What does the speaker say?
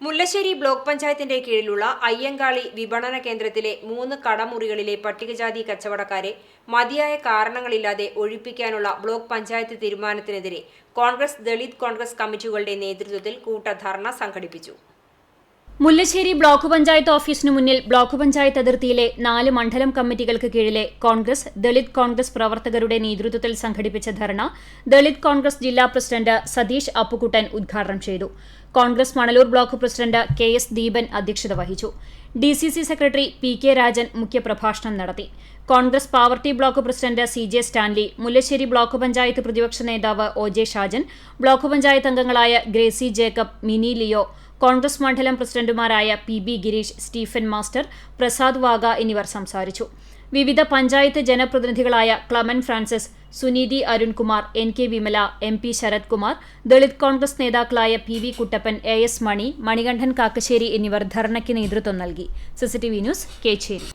Mullassery block പഞ്ചായത്തിന്റെ കീഴിലുള്ള അയ്യങ്കാളി വിപണന കേന്ദ്രത്തിലെ മൂന്ന് കടമുറികളിലെ പട്ടികജാതി കച്ചവടക്കാരെ മതിയായ കാരണങ്ങളില്ലാതെ ഒഴിപ്പിക്കാനുള്ള ബ്ലോക്ക് പഞ്ചായത്ത് തീരുമാനത്തിനെതിരെ കോൺഗ്രസ് ദളിത് കോൺഗ്രസ് കമ്മിറ്റികളുടെ നേതൃത്വത്തിൽ കൂട്ടധർണ സംഘടിപ്പിച്ചു. മുല്ലശ്ശേരി ബ്ലോക്ക് പഞ്ചായത്ത് ഓഫീസിനു മുന്നിൽ ബ്ലോക്ക് പഞ്ചായത്ത് അതിർത്തിയിലെ നാല് മണ്ഡലം കമ്മിറ്റികൾക്ക് കീഴിലെ കോൺഗ്രസ് ദളിത് കോൺഗ്രസ് പ്രവർത്തകരുടെ നേതൃത്വത്തിൽ സംഘടിപ്പിച്ച ധർണ ദളിത് കോൺഗ്രസ് ജില്ലാ പ്രസിഡന്റ് സതീഷ് അപ്പുക്കുട്ടൻ ഉദ്ഘാടനം ചെയ്തു. Congress Manalur block president K S Deepan അധ്യക്ഷത വഹിച്ചു. D C C secretary P K Rajan മുഖ്യപ്രഭാഷണം നടത്തി. Congress Pavaratty block president C J Stanley Mullassery block panchayat പ്രതിപക്ഷ നേതാവ് O J Shajan block panchayat അംഗങ്ങളായ Gracy Jacob Mini Leo Congress മണ്ഡലം പ്രസിഡന്റുമാരായ P B Gireesh Stephen master Prasad Wagah എന്നിവർ സംസാരിച്ചു. വിവിധ panchayat ജനപ്രതിനിധികളായ Clemen Francis Suneethi Arunkumar N K Vimala M P Sarath Kumar Dalit Congress നേതാക്കളായ P V Kuttappan A S Mani Manikandan Kakkassery എന്നിവർ ധർണയ്ക്ക് നേതൃത്വം നൽകി. CCTV news Kechery.